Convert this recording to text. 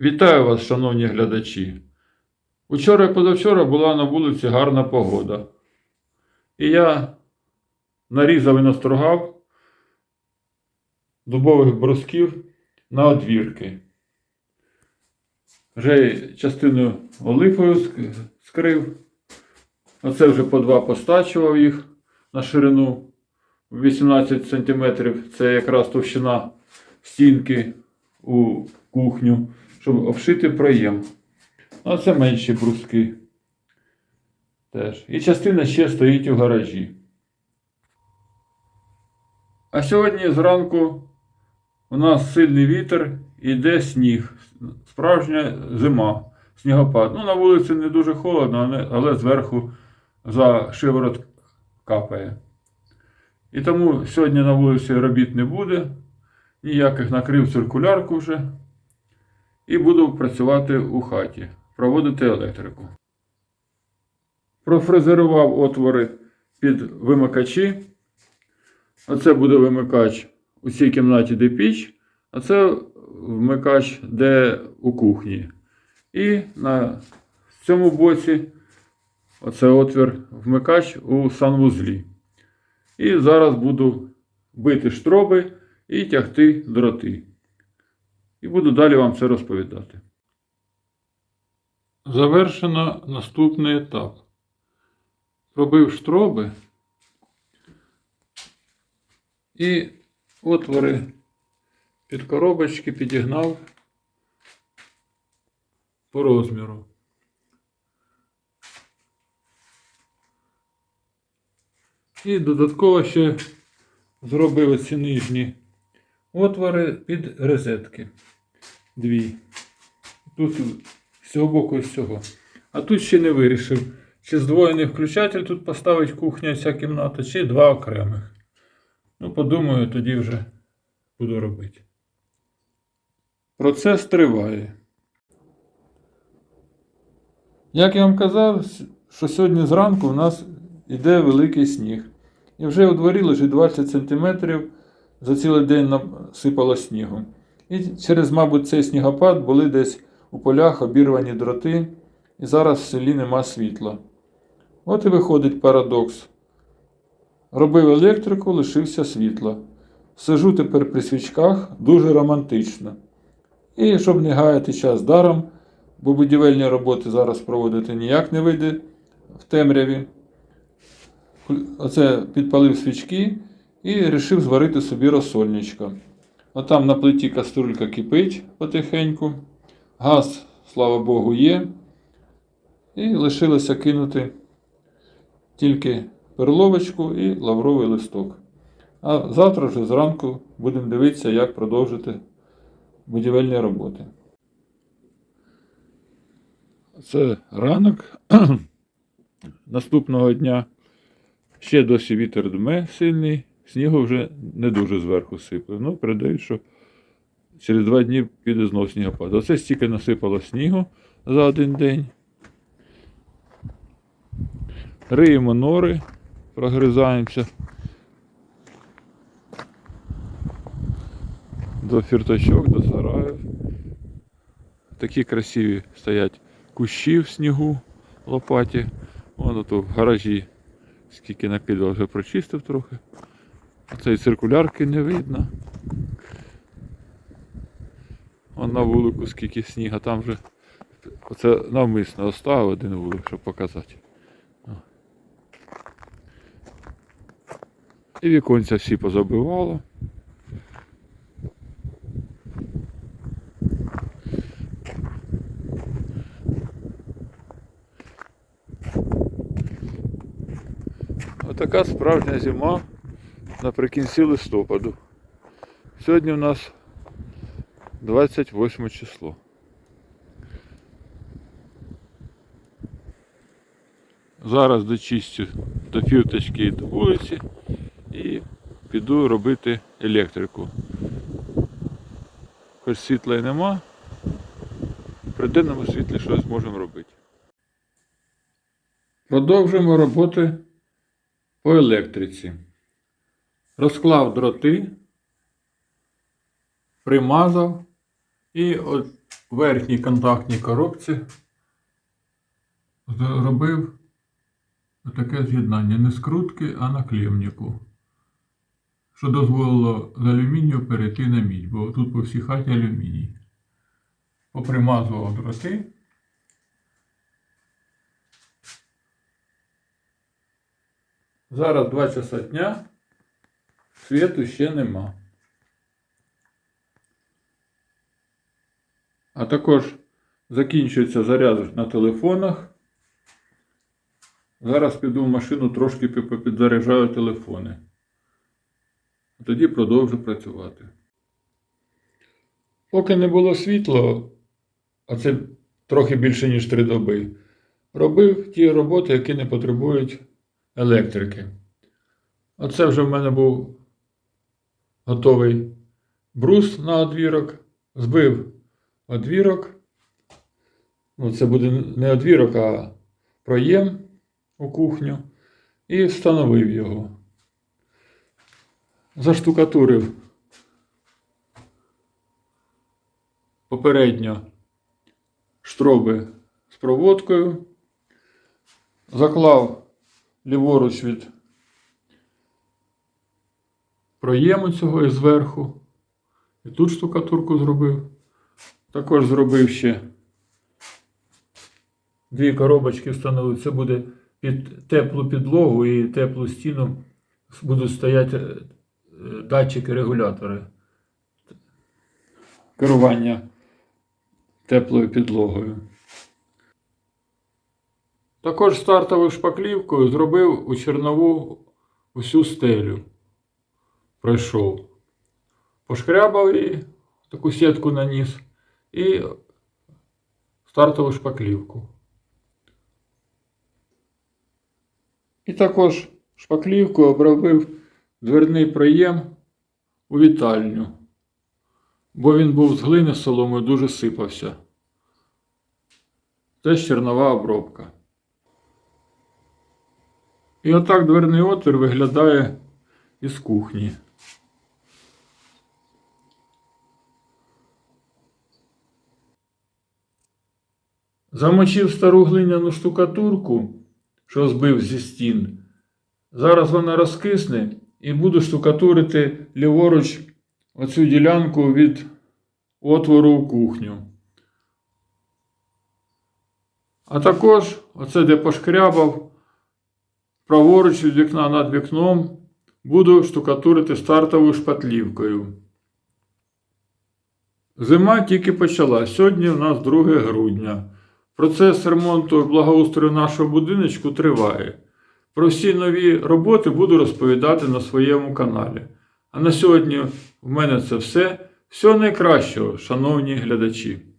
Вітаю вас, шановні глядачі. Учора і позавчора була на вулиці гарна погода. І я нарізав і настругав дубових брусків на одвірки. Вже частину олифою скрив. Оце вже по два постачував їх на ширину 18 см. Це якраз товщина стінки у кухню, щоб обшити проєм. А це менші бруски. Теж. І частина ще стоїть у гаражі. А сьогодні зранку у нас сильний вітер і йде сніг. Справжня зима, снігопад. Ну, на вулиці не дуже холодно, але зверху за шиворот капає. І тому сьогодні на вулиці робіт не буде. Ніяких накрив циркулярку вже. І буду працювати у хаті, проводити електрику. Профрезерував отвори під вимикачі. Оце буде вимикач у цій кімнаті, де піч, а це вмикач, де у кухні. І на цьому боці оце отвір вмикач у санвузлі. І зараз буду бити штроби і тягти дроти. І буду далі вам це розповідати. Завершено наступний етап. Пробив штроби і отвори під коробочки підігнав по розміру. І додатково ще зробив оці нижні отвори під розетки. Дві. Тут з цього боку і з цього. А тут ще не вирішив, чи здвоєний включатель тут поставить кухня ця кімната, чи два окремих. Ну, подумаю, тоді вже буду робити. Процес триває. Як я вам казав, що сьогодні зранку у нас йде великий сніг. І вже у дворі лежить 20 см за цілий день насипало снігу. І через, мабуть, цей снігопад були десь у полях обірвані дроти, і зараз в селі нема світла. От і виходить парадокс. Робив електрику, лишився світла. Сижу тепер при свічках дуже романтично. І щоб не гаяти час даром, бо будівельні роботи зараз проводити ніяк не вийде в темряві. Оце підпалив свічки і вирішив зварити собі розсольничко. Отам на плиті каструлька кипить потихеньку. Газ, слава Богу, є. І лишилося кинути тільки перловочку і лавровий листок. А завтра вже зранку будемо дивитися, як продовжити будівельні роботи. Це ранок наступного дня. Ще досі вітер дме сильний, снігу вже не дуже зверху сипе. Ну, передають, що через два дні піде знов снігопад. Оце стільки насипало снігу за один день. Риємо нори, прогризаємося. До фіртачок, до сараїв. Такі красиві стоять кущі в снігу лопаті. Воно тут в гаражі скільки накидав, вже прочистив трохи. Оцеї циркулярки не видно. Вон на вулику скільки сніга, там вже оце навмисно оставив один вулик, щоб показати. І віконця всі позабивало. Отака справжня зима наприкінці листопаду. Сьогодні у нас 28 число. Зараз дочистю до фірточки і до вулиці і піду робити електрику. Хоч світла й нема, при денному світлі щось можемо робити. Продовжуємо роботи по електриці. Розклав дроти, примазав і от верхній контактній коробці зробив таке з'єднання не скрутки, а на клемнику. Що дозволило з алюмінію перейти на мідь, бо тут по всій хаті алюміній. Попримазував дроти. Зараз 2 часа дня, світу ще нема. А також закінчується заряд на телефонах. Зараз піду в машину трошки пі- підзаряджаю телефони. Тоді продовжу працювати. Поки не було світла, а це трохи більше, ніж три доби, робив ті роботи, які не потребують електрики. Оце вже в мене був готовий брус на одвірок, збив одвірок. Ну, це буде не одвірок, а проєм у кухню. І встановив його. Заштукатурив попередньо штроби з проводкою. Заклав ліворуч від проєму цього і зверху. І тут штукатурку зробив. Також зробив ще дві коробочки встановив. Це буде під теплу підлогу і теплу стіну будуть стояти е, датчики-регулятори керування теплою підлогою. Також стартовою шпаклівкою зробив у чернову усю стелю. Пройшов. Пошкрябав її, таку сітку наніс і стартову шпаклівку. І також шпаклівкою обробив дверний проєм у вітальню, бо він був з глини з соломою дуже сипався. Теж чернова обробка. І отак дверний отвір виглядає із кухні. Замочив стару глиняну штукатурку, що збив зі стін. Зараз вона розкисне і буду штукатурити ліворуч оцю ділянку від отвору у кухню. А також оце, де пошкрябав, праворуч від вікна над вікном буду штукатурити стартовою шпатлівкою. Зима тільки почала. Сьогодні у нас 2 грудня. Процес ремонту і благоустрою нашого будиночку триває. Про всі нові роботи буду розповідати на своєму каналі. А на сьогодні в мене це все. Всього найкращого, шановні глядачі!